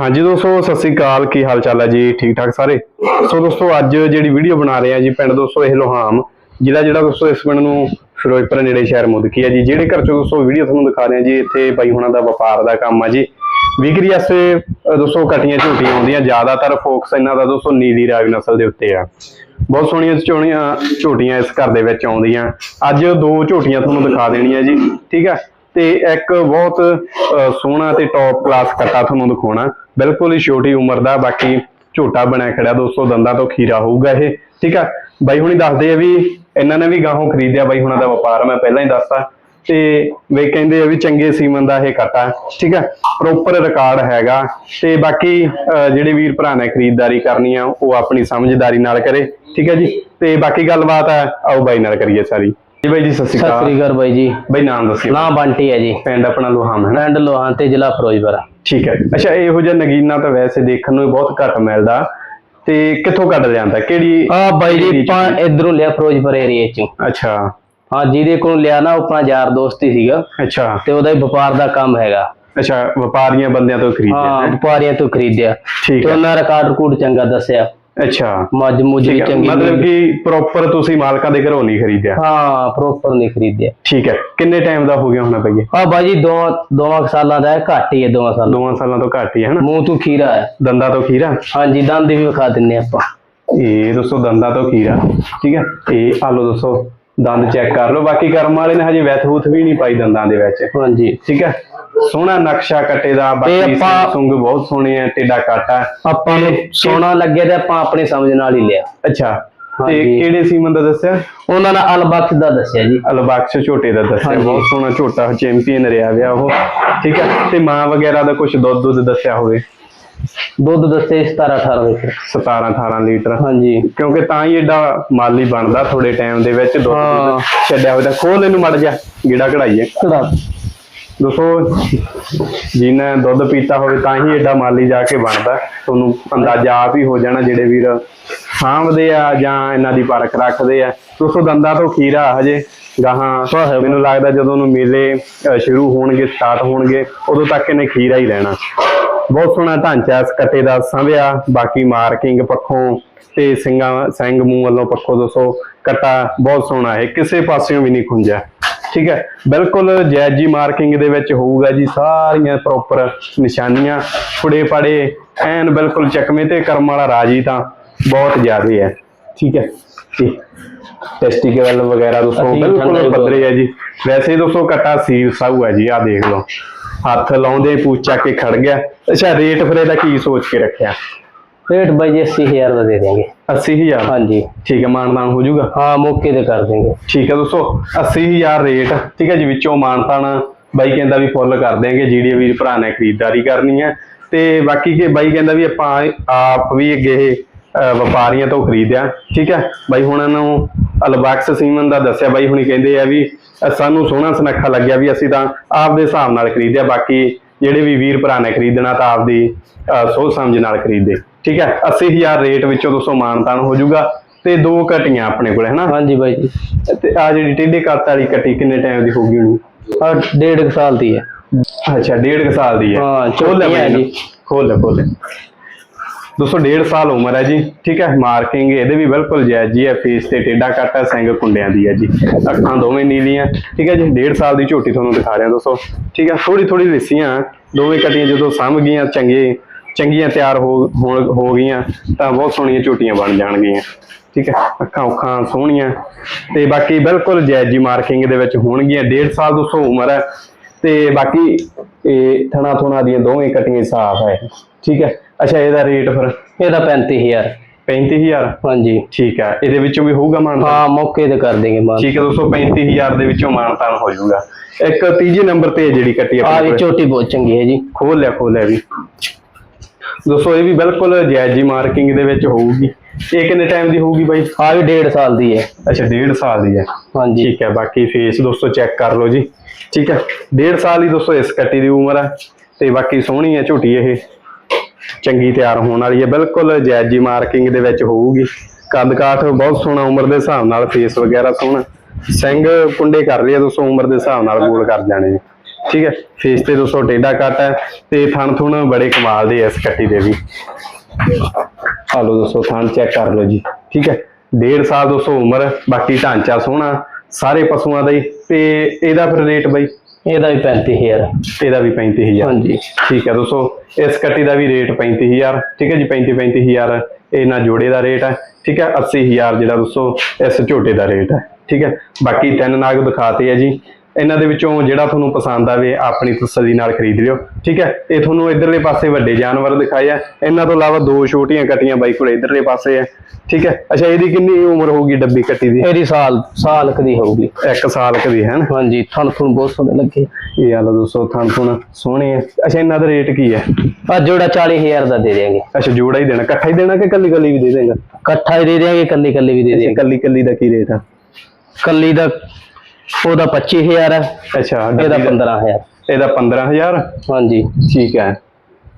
ਹਾਂਜੀ ਦੋਸਤੋ ਸਤਿ ਸ੍ਰੀ ਅਕਾਲ। ਕੀ ਹਾਲ ਚਾਲ ਹੈ ਜੀ? ਠੀਕ ਠਾਕ ਸਾਰੇ? ਸੋ ਦੋਸਤੋ ਅੱਜ ਜਿਹੜੀ ਵੀਡੀਓ ਬਣਾ ਰਹੇ ਆ ਜੀ ਪਿੰਡ ਦੋਸਤੋ ਇਹ ਲੋਹਾਮ ਜਿਹੜਾ ਜਿਹੜਾ ਦੋਸਤੋ ਇਸ ਪਿੰਡ ਨੂੰ ਫਿਰੋਜ਼ਪੁਰ ਨੇੜੇ ਸ਼ਹਿਰ ਮੁਦਕੀ ਹੈ ਜੀ। ਜਿਹੜੇ ਘਰ ਚੋਂ ਦੋਸਤੋ ਵੀਡੀਓ ਤੁਹਾਨੂੰ ਦਿਖਾ ਰਹੇ ਆ ਜੀ ਇੱਥੇ ਬਾਈ ਹੁਣਾਂ ਦਾ ਵਪਾਰ ਦਾ ਕੰਮ ਆ ਜੀ। ਵਿਕਰੀ ਵਾਸਤੇ ਅ, ਦੋਸਤੋ ਕਟੀਆਂ ਝੋਟੀਆਂ ਆਉਂਦੀਆਂ। ਜ਼ਿਆਦਾਤਰ ਫੋਕਸ ਇਹਨਾਂ ਦਾ ਦੋਸਤੋ ਨੀਲੀ ਰਾਵੀ ਨਸਲ ਦੇ ਉੱਤੇ ਆ। ਬਹੁਤ ਸੋਹਣੀਆਂ ਝੋਣੀਆਂ ਝੋਟੀਆਂ ਇਸ ਘਰ ਦੇ ਵਿੱਚ ਆਉਂਦੀਆਂ। ਅੱਜ ਦੋ ਝੋਟੀਆਂ ਤੁਹਾਨੂੰ ਦਿਖਾ ਦੇਣੀਆਂ ਜੀ ਠੀਕ ਹੈ? ਤੇ ਇੱਕ ਬਹੁਤ ਸੋਹਣਾ ਤੇ ਟੌਪ ਕਲਾਸ ਕੱਟਾ ਤੁਹਾਨੂੰ ਦਿਖਾਉਣਾ। ਬਿਲਕੁਲ ਹੀ ਛੋਟੀ ਉਮਰ ਦਾ ਬਾਕੀ ਝੋਟਾ ਬਣਿਆ ਖੜਿਆ ਦੋਸਤੋ ਦੰਦਾਂ ਤੋਂ ਖੀਰਾ ਹੋਊਗਾ ਇਹ ਠੀਕ ਆ? ਬਾਈ ਹੁਣੀ ਦੱਸਦੇ ਆ ਵੀ ਇਹਨਾਂ ਨੇ ਵੀ ਗਾਹੋਂ ਖਰੀਦਿਆ ਬਾਈ ਹੁਣਾਂ ਦਾ ਵਪਾਰ ਮੈਂ ਪਹਿਲਾਂ ਹੀ ਦੱਸਤਾ। ਤੇ ਵੇ ਕਹਿੰਦੇ ਆ ਵੀ ਚੰਗੇ ਸੀਮਨ ਦਾ ਇਹ ਕੱਟਾ ਠੀਕ ਆ? ਪ੍ਰੋਪਰ ਰਿਕਾਰਡ ਹੈਗਾ। ਤੇ ਬਾਕੀ ਅ, ਜਿਹੜੇ ਵੀਰ ਭਰਾ ਨੇ ਖਰੀਦਦਾਰੀ ਕਰਨੀ ਆ ਉਹ ਆਪਣੀ ਸਮਝਦਾਰੀ ਨਾਲ ਕਰੇ ਠੀਕ ਹੈ ਜੀ? ਤੇ ਬਾਕੀ ਗੱਲਬਾਤ ਆ ਆਓ ਬਾਈ ਨਾਲ ਕਰੀਏ ਸਾਰੀ। ਜੀ ਬਾਈ ਜੀ ਸਤਿ ਸ਼੍ਰੀ ਸਤਿ ਸ੍ਰੀ ਅਕਾਲ ਬਾਈ ਜੀ। ਬਾਈ ਨਾਮ ਦੱਸਿਓ। ਨਾਂ ਬੰਟੀ ਹੈ ਜੀ। ਪਿੰਡ ਆਪਣਾ ਲੋਹਾਮ ਹੈ ਨਾ? ਪਿੰਡ ਲੋਹਾਂ ਤੇ ਜ਼ਿਲ੍ਹਾ ਫਿਰੋਜ਼ਪੁਰ। ਠੀਕ ਹੈ ਅੱਛਾ ਇਹੋ ਜਿਹਾ ਨਗੀਨਾ ਤਾਂ ਵੈਸੇ ਦੇਖਣ ਨੂੰ ਬਹੁਤ ਘੱਟ ਮਿਲਦਾ। ਤੇ ਕਿੱਥੋਂ ਕੱਢ ਲਿਆਂਦਾ? ਕਿਹੜੀ ਆ ਬਾਈ ਜੀ ਆਪਾਂ ਇਧਰੋਂ ਲਿਆ ਫਿਰੋਜ਼ਪੁਰ ਏਰੀਏ ਚੋਂ। ਅੱਛਾ। ਹਾਂ ਜਿਹਦੇ ਕੋਲ ਲਿਆ ਨਾ ਉਹ ਆਪਣਾ ਯਾਰ ਦੋਸਤ ਹੀ ਸੀਗਾ। ਅੱਛਾ। ਤੇ ਉਹਦਾ ਹੀ ਵਪਾਰ ਦਾ ਕੰਮ ਹੈਗਾ। ਅੱਛਾ ਵਪਾਰੀਆਂ ਬੰਦਿਆਂ ਤੋਂ ਖਰੀਦਿਆ ਹਾਂ ਹੈ। ਵਪਾਰੀਆਂ ਤੋਂ ਖਰੀਦਿਆ। ਠੀਕ ਤੇ ਹੈ। ਉਹਨਾਂ ਰਿਕਾਰਡ ਰਿਕੂਡ ਚੰਗਾ ਦੱਸਿਆ। ਅੱਛਾ। ਮੱਝ ਮੁੱਝ ਵੀ ਠੀਕ ਹੈ ਚੰਗੀ ਮਤਲਬ ਕਿ ਪ੍ਰੋਪਰ ਤੁਸੀਂ ਮਾਲਕਾਂ ਦੇ ਘਰੋਂ ਨਹੀਂ ਖਰੀਦਿਆ? ਹਾਂ ਪ੍ਰੋਪਰ ਨਹੀਂ ਖਰੀਦਿਆ। ਠੀਕ ਹੈ। ਕਿੰਨੇ ਟਾਈਮ ਦਾ ਹੋ ਗਿਆ ਹੋਣਾ ਪਈਏ ਆ ਬਾਈ ਜੀ ਦੋ ਦੋਵਾਂ ਕੁ ਸਾਲਾਂ ਦਾ ਹੈ ਘੱਟ ਹੀ ਹੈ ਦੋਵਾਂ ਸਾਲਾਂ। ਦੋਵਾਂ ਸਾਲਾਂ ਤੋਂ ਘੱਟ ਹੀ ਹੈ ਹਨਾ? ਮੂੰਹ ਤੋਂ ਖੀਰਾ ਹੈ। ਦੰਦਾਂ ਤੋਂ ਖੀਰਾ? ਹਾਂਜੀ ਦੰਦ ਵੀ ਵਿਖਾ ਦਿੰਨੇ ਆਪਾਂ। ਇਹ ਦੋਸਤੋ ਦੰਦਾਂ ਤੋਂ ਖੀਰਾ। ਠੀਕ ਹੈ। ਇਹ ਆ ਲਓ ਦੋਸਤੋ ਦੰਦ ਚੈੱਕ ਕਰ ਲਓ। ਬਾਕੀ ਕਰਮ ਵਾਲੇ ਨੇ ਹਜੇ ਵੈਥ-ਵੂਥ ਵੀ ਨਹੀਂ ਪਾਈ ਦੰਦਾਂ ਦੇ ਵਿੱਚ। ਹਾਂਜੀ। ਠੀਕ ਹੈ। ਸੋਹਣਾ ਨਕਸ਼ਾ ਕੱਟੇ ਦਾ ਬਾਕੀ ਆਪਾਂ- ਸੁੰਗ ਬਹੁਤ ਸੋਹਣੇ ਆ ਟੇਡਾ ਕਾਟਾ ਆਪਾਂ ਨੂੰ ਸੋਹਣਾ ਲੱਗਿਆ ਤੇ ਆਪਾਂ ਆਪਣੀ ਸਮਝ ਨਾਲ ਹੀ ਲਿਆ। ਅੱਛਾ ਤੇ ਹਾਂਜੀ। ਕਿਹੜੇ ਸੀਮਨ ਦਾ ਦੱਸਿਆ? ਉਹਨਾਂ ਨੇ ਅਲਬਖਸ਼ ਦਾ ਦੱਸਿਆ ਜੀ। ਅਲਬਖਸ਼ ਝੋਟੇ ਦਾ ਦੱਸਿਆ ਹਾਂਜੀ। ਬਹੁਤ ਸੋਹਣਾ ਝੋਟਾ ਚੈਂਪੀਅਨ ਰਿਹਾ ਵਿਆ ਉਹ। ਠੀਕ ਹੈ ਤੇ ਮਾਂ ਵਗੈਰਾ ਦਾ ਕੁਝ ਦੁੱਧ ਦੁੱਧ ਦੱਸਿਆ ਹੋਵੇ? ਦੁੱਧ ਦੱਸੇ 17 18 ਲੀਟਰ। 17 18 ਲੀਟਰ। ਹਾਂਜੀ। ਕਿਉਂਕਿ ਤਾਂ ਹੀ ਐਡਾ ਮਾਲੀ ਬਣਦਾ ਥੋੜੇ ਟਾਈਮ ਦੇ ਵਿੱਚ ਦੁੱਧ ਹਾਂ। ਦੁੱਧ ਛੱਡਿਆ ਹੋਇਆ ਤਾਂ ਖੋਲ ਇਹਨੂੰ ਮੜ ਜਾ ਗੀੜਾ ਕਢਾਈਏ। ਕਿਹੜਾ ਦੋਸਤੋ ਜਿਹਨੇ ਦੁੱਧ ਪੀਤਾ ਹੋਵੇ ਤਾਂ ਹੀ ਐਡਾ ਮਾਲੀ ਜਾ ਕੇ ਬਣਦਾ। ਤੁਹਾਨੂੰ ਅੰਦਾਜ਼ਾ ਆਪ ਹੀ ਹੋ ਜਾਣਾ ਜਿਹੜੇ ਵੀਰ ਸਾਂਭਦੇ ਆ ਜਾਂ ਇਹਨਾਂ ਦੀ ਪਰਖ ਰੱਖਦੇ ਆ। ਦੋਸਤੋ ਦੰਦਾਂ ਤੋਂ ਖੀਰਾ ਹਜੇ ਗਾਹਾਂ। ਮੈਨੂੰ ਲੱਗਦਾ ਜਦੋਂ ਨੂੰ ਮੇਲੇ ਸ਼ੁਰੂ ਹੋਣਗੇ ਸਟਾਰਟ ਹੋਣਗੇ ਉਦੋਂ ਤੱਕ ਇਹਨੇ ਖੀਰਾ ਹੀ ਰਹਿਣਾ ਬਹੁਤ ਸੋਹਣਾ ਢਾਂਚਾ ਇਸ ਕੱਟੇ ਦਾ ਸੰਭਿਆ। ਬਾਕੀ ਮਾਰਕਿੰਗ ਪੱਖੋਂ ਤੇ ਸਿੰਘਾਂ ਸਿੰਘ ਮੂੰਹ ਵੱਲੋਂ ਪੱਖੋਂ ਦੋਸਤੋ ਕੱਟਾ ਬਹੁਤ ਸੋਹਣਾ ਹੈ। ਕਿਸੇ ਪਾਸਿਓਂ ਵੀ ਨਹੀਂ ਖੁੰਝਿਆ। ਠੀਕ ਹੈ ਬਿਲਕੁਲ ਜੈਜੀ ਮਾਰਕਿੰਗ ਦੇ ਵਿੱਚ ਹੋਊਗਾ ਜੀ ਸਾਰੀਆਂ ਪ੍ਰੋਪਰ ਨਿਸ਼ਾਨੀਆਂ ਫੁੜੇ ਪੜੇ ਐਨ ਬਿਲਕੁਲ ਚੱਕਵੇਂ ਤੇ ਕਰਮ ਵਾਲਾ ਰਾਜੀ ਤਾਂ ਬਹੁਤ ਜ਼ਿਆਦੇ ਹੈ ਠੀਕ ਹੈ। ਜੀ ਟੈਸਟੀਕਲ ਵਗੈਰਾ ਦੋਸਤੋ ਬਿਲਕੁਲ ਪੱਧਰੇ ਹੈ ਜੀ। ਵੈਸੇ ਦੋਸਤੋ ਕੱਟਾ ਸੀਲ ਸਾਊ ਹੈ ਜੀ ਆ ਦੇਖ ਲਓ। ਹੱਥ ਲਾਉਂਦੇ ਪੂਛ ਚੱਕ ਕੇ ਖੜ ਗਿਆ। ਅੱਛਾ ਰੇਟ ਫਿਰ ਇਹਦਾ ਕੀ ਸੋਚ ਕੇ ਰੱਖਿਆ? ਰੇਟ ਬਾਈ ਜੀ 80000 ਦਾ ਦੇ ਦੇਂਗੇ 80000 ਹਾਂਜੀ। ਠੀਕ ਹੈ ਮਾਨਦਾਨ ਹੋ ਜਾਊਗਾ? ਹਾਂ ਮੌਕੇ ਤੇ ਕਰ ਦੇਂਗੇ ਠੀਕ ਹੈ ਦੋਸਤੋ 80000 ਰੇਟ। ਠੀਕ ਹੈ ਜੀ ਵਿੱਚੋਂ ਮਾਨਤਾਨ ਬਾਈ ਕਹਿੰਦਾ ਵੀ ਫੁੱਲ ਕਰ ਦੇਾਂਗੇ ਜਿਹੜੇ ਵੀਰ ਭਰਾ ਨੇ ਖਰੀਦਦਾਰੀ ਕਰਨੀ ਹੈ। ਤੇ ਬਾਕੀ ਕਿ ਬਾਈ ਕਹਿੰਦਾ ਵੀ ਆਪਾਂ ਆਪ ਵੀ ਅੱਗੇ ਵਪਾਰੀਆਂ ਤੋਂ ਖਰੀਦਿਆ। ਠੀਕ ਹੈ ਬਾਈ ਹੁਣਾਂ ਨੂੰ ਅਲਬੈਕਸ ਸੀਮਨ ਦਾ ਦੱਸਿਆ ਬਾਈ ਹੁਣੀ ਕਹਿੰਦੇ ਆ ਵੀ ਸਾਨੂੰ ਸੋਹਣਾ ਸੁਨੱਖਾ ਲੱਗਿਆ ਵੀ ਅਸੀਂ ਤਾਂ ਆਪ ਦੇ ਹਿਸਾਬ ਨਾਲ ਖਰੀਦਿਆ ਬਾਕੀ ਜਿਹੜੇ ਵੀ ਵੀਰ ਭਰਾ ਨੇ ਖਰੀਦਣਾ ਤਾਂ ਆਪਦੀ ਸੋਚ ਸਮਝ ਨਾਲ ਖਰੀਦੇ। ਠੀਕ ਹੈ? 80000 ਰੇਟ ਵਿੱਚੋਂ ਦੋਸਤੋ ਮਾਨਤਾਨ ਹੋ ਜਾਊਗਾ ਤੇ ਦੋ ਕਟੀਆਂ ਆਪਣੇ ਕੋਲ ਹੈ ਨਾ ਹਾਂਜੀ ਬਾਈ ਜੀ। ਤੇ ਆ ਜਿਹੜੀ ਟੇਢੇ ਕੱਟ ਵਾਲੀ ਕੱਟੀ ਕਿੰਨੇ ਟਾਈਮ ਦੀ ਹੋਊਗੀ ਉਹਨੂੰ? ਆ ਡੇਢ ਸਾਲ ਦੀ ਹੈ। ਅੱਛਾ ਡੇਢ ਸਾਲ ਦੀ ਹੈ। ਹਾਂ, ਖੋਲ ਲੈ ਜੀ। ਖੋਲ ਲੈ ਖੋਲ ਲੈ। ਦੋਸਤੋ, ਡੇਢ ਸਾਲ ਉਮਰ ਹੈ ਜੀ, ਠੀਕ ਹੈ? ਮਾਰਕਿੰਗ ਇਹਦੇ ਵੀ ਬਿਲਕੁਲ ਜਾਇਜ਼ ਜੀ ਹੈ ਫੇਸ ਤੇ ਟੇਢਾ ਕੱਟ ਹੈ, ਸਿੰਘ ਕੁੰਡਿਆਂ ਦੀ ਹੈ ਜੀ। ਅੱਖਾਂ ਦੋਵੇਂ ਨੀਲੀਆਂ, ਠੀਕ ਹੈ ਜੀ? ਡੇਢ ਸਾਲ ਦੀ ਝੋਟੀ ਤੁਹਾਨੂੰ ਦਿਖਾ ਰਿਹਾ ਦੋਸਤੋ, ਠੀਕ ਹੈ? ਥੋੜੀ ਥੋੜੀ ਲਿੱਸੀਆਂ ਦੋਵੇਂ ਕਟੀਆਂ ਜਦੋਂ ਸਾਂਭ ਗਈਆਂ, ਚੰਗੇ, ਚੰਗੀਆਂ ਤਿਆਰ ਹੋ, ਹੋਣ- ਹੋ ਗਈਆਂ, ਤਾਂ ਬਹੁਤ ਸੋਹਣੀਆਂ ਝੋਟੀਆਂ ਬਣ ਜਾਣਗੀਆਂ, ਠੀਕ ਹੈ? ਅੱਖਾਂ ਉੱਖਾਂ ਸੋਹਣੀਆਂ, ਤੇ ਬਾਕੀ ਬਿਲਕੁਲ ਜਾਇਜ਼ ਜੀ ਮਾਰਕਿੰਗ ਦੇ ਵਿੱਚ ਹੋਣਗੀਆਂ। ਡੇਢ ਸਾਲ ਦੋਸਤੋ ਉਮਰ ਹੈ, ਤੇ ਬਾਕੀ ਇਹ ਥਣਾ ਥੁਣਾ ਦੀਆਂ ਦੋਵੇਂ ਕਟੀਆਂ ਸਾਫ਼ ਹੈ, ਠੀਕ ਹੈ? ਅੱਛਾ ਇਹਦਾ ਰੇਟ ਫਿਰ? ਇਹਦਾ 35000 35000 ਹਾਂਜੀ। ਠੀਕ ਹੈ ਇਹਦੇ ਵਿੱਚੋਂ ਵੀ ਹੋਊਗਾ ਮਾਨਤਾਨ ਹਾਂ ਮੌਕੇ ਤੇ ਕਰ ਦੇਂਗੇ ਮਾਨ ਠੀਕ ਹੈ ਦੋਸਤੋ 35000 ਦੇ ਵਿੱਚੋਂ ਮਾਨਤਾਨ ਹੋ ਜਾਊਗਾ। ਇੱਕ ਤੀਜੇ ਨੰਬਰ ਤੇ ਹੈ ਜਿਹੜੀ ਕੱਟੀ ਆ ਕੋਲ। ਝੋਟੀ ਬਹੁਤ ਚੰਗੀ ਹੈ ਜੀ। ਖੋਲ ਲਿਆ ਖੋਲ ਲਿਆ ਵੀ। ਦੋਸਤੋ ਇਹ ਵੀ ਬਿਲਕੁਲ ਜਾਇਜ਼ ਜੀ ਮਾਰਕਿੰਗ ਦੇ ਵਿੱਚ ਹੋਊਗੀ। ਇਹ ਕਿੰਨੇ ਟਾਈਮ ਦੀ ਹੋਊਗੀ ਬਾਈ? ਆ ਵੀ ਡੇਢ ਸਾਲ ਦੀ ਹੈ। ਅੱਛਾ 1.5 ਸਾਲ ਦੀ ਹੈ। ਹਾਂਜੀ। ਠੀਕ ਹੈ ਬਾਕੀ ਫੇਸ ਦੋਸਤੋ ਚੈੱਕ ਕਰ ਲਓ ਜੀ। ਠੀਕ ਹੈ 1.5 ਸਾਲ ਹੀ ਦੋਸਤੋ ਇਸ ਕੱਟੀ ਦੀ ਉਮਰ ਹੈ। ਤੇ ਬਾਕੀ ਸੋਹਣੀ ਹੈ ਝੋਟੀ ਇਹ। ਚੰਗੀ ਤਿਆਰ ਹੋਣ ਵਾਲੀ ਹੈ। ਬਿਲਕੁਲ ਜਾਇਜ਼ ਜੀ ਮਾਰਕਿੰਗ ਦੇ ਵਿੱਚ ਹੋਊਗੀ। ਕੱਦ ਕਾਠ ਬਹੁਤ ਸੋਹਣਾ ਉਮਰ ਦੇ ਹਿਸਾਬ ਨਾਲ ਫੇਸ ਵਗੈਰਾ ਸੋਹਣਾ। ਸਿੰਘ ਕੁੰਡੇ ਕਰ ਰਹੀ ਹੈ ਦੋਸਤੋ ਉਮਰ ਦੇ ਹਿਸਾਬ ਨਾਲ ਗੋਲ ਕਰ ਜਾਣੇ ਠੀਕ ਹੈ ਫੇਸ ਤੇ ਦੋਸਤੋ ਟੇਡਾ ਕੱਟ ਹੈ ਤੇ ਥਣ ਥੁਣ ਬੜੇ ਕਮਾਲ ਦੇ ਇਸ ਕੱਟੀ ਦੇ ਵੀ। ਆ ਲਓ ਦੋਸਤੋ ਥਣ ਚੈੱਕ ਕਰ ਲਓ ਜੀ। ਠੀਕ ਹੈ ਡੇਢ ਸਾਲ ਦੋਸਤੋ ਉਮਰ ਬਾਕੀ ਢਾਂਚਾ ਸੋਹਣਾ ਸਾਰੇ ਪਸ਼ੂਆਂ ਦਾ ਹੀ। ਤੇ ਇਹਦਾ ਫਿਰ ਰੇਟ ਬਈ? ਇਹਦਾ ਵੀ 35000 ਇਹਦਾ ਵੀ 35000 ਹਾਂਜੀ। ਠੀਕ ਹੈ ਦੋਸਤੋ ਇਸ ਕੱਟੀ ਦਾ ਵੀ ਰੇਟ 35000 ਠੀਕ ਹੈ ਜੀ 35 35000 ਇਹਨਾਂ ਜੋੜੇ ਦਾ ਰੇਟ ਹੈ, ਠੀਕ ਹੈ 80000 ਜਿਹੜਾ ਦੋਸਤੋ ਇਸ ਝੋਟੇ ਦਾ ਰੇਟ ਹੈ, ਠੀਕ ਹੈ। ਬਾਕੀ ਤਿੰਨ ਨਾਗ ਦਿਖਾਤੇ ਆ ਜੀ ਇਹਨਾਂ ਦੇ ਵਿੱਚੋਂ ਜਿਹੜਾ ਤੁਹਾਨੂੰ ਪਸੰਦ ਆਵੇ ਆਪਣੀ ਤਸੱਲੀ ਨਾਲ ਖਰੀਦ ਲਿਓ ਠੀਕ ਹੈ? ਇਹ ਤੁਹਾਨੂੰ ਇਧਰਲੇ ਪਾਸੇ ਵੱਡੇ ਜਾਨਵਰ ਦਿਖਾਏ ਆ। ਇਹਨਾਂ ਤੋਂ ਇਲਾਵਾ ਦੋ ਛੋਟੀਆਂ ਕੱਟੀਆਂ ਬਾਈ ਕੋਲ ਇਧਰਲੇ ਪਾਸੇ ਆ ਠੀਕ ਹੈ? ਅੱਛਾ ਇਹਦੀ ਕਿੰਨੀ ਉਮਰ ਹੋਊਗੀ ਡੱਬੀ ਕੱਟੀ ਦੀ? ਇਹਦੀ ਸਾਲ ਸਾਲ ਕਦੀ ਹੋਊਗੀ। ਇੱਕ ਸਾਲ ਕਦੀ ਹੈ ਨਾ ਹਾਂਜੀ ਥਣ ਥਣ ਬਹੁਤ ਸੋਹਣੇ ਲੱਗੇ ਇਹ ਆ ਲਓ ਦੋਸਤੋ ਥਣ ਥੁਣ ਸੋਹਣੇ ਆ। ਅੱਛਾ ਇਹਨਾਂ ਦਾ ਰੇਟ ਕੀ ਹੈ? ਆ ਜੋੜਾ 40000 ਦਾ ਦੇ ਦੇਾਂਗੇ ਅੱਛਾ ਜੋੜਾ ਹੀ ਦੇਣਾ। ਇਕੱਠਾ ਹੀ ਦੇਣਾ ਕਿ ਕੱਲੀ ਕੱਲੀ ਵੀ ਦੇ ਦੇਗਾ ਇਕੱਠਾ ਹੀ ਦੇ ਦੇਾਂਗੇ ਕੱਲੀ ਕੱਲੀ ਵੀ ਦੇ ਦੇਾਂਗੇ ਕੱਲੀ ਕੱਲੀ ਦਾ ਕੀ ਰੇਟ ਆ? ਕੱਲੀ ਦਾ ਉਹਦਾ 25000 ਹੈ ਅੱਛਾ ਇਹਦਾ ਡੱਬੀ ਦਾ- 15000 ਇਹਦਾ 15000 ਹਾਂਜੀ। ਠੀਕ ਹੈ।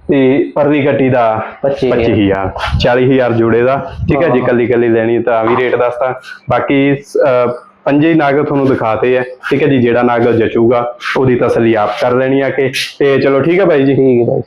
ਤੇ ਪਰਲੀ ਕੱਟੀ ਦਾ 25,000 25000 40000 ਜੋੜੇ ਦਾ। ਠੀਕ ਹੈ ਜੀ ਹਾਂ। ਕੱਲੀ ਕੱਲੀ ਲੈਣੀ ਤਾਂ ਵੀ ਰੇਟ ਦੱਸਤਾ ਬਾਕੀ ਪੰਜੇ ਨਾਗ ਤੁਹਾਨੂੰ ਦਿਖਾਤੇ ਆ ਠੀਕ ਹੈ ਜੀ ਜਿਹੜਾ ਨਾਗ ਜਚੂਗਾ ਉਹਦੀ ਤਸੱਲੀ ਆਪ ਕਰ ਲੈਣੀ ਆ ਕਿ। ਤੇ ਚਲੋ ਠੀਕ ਹੈ ਬਾਈ ਜੀ। ਠੀਕ ਹੈ ਭਾਈ।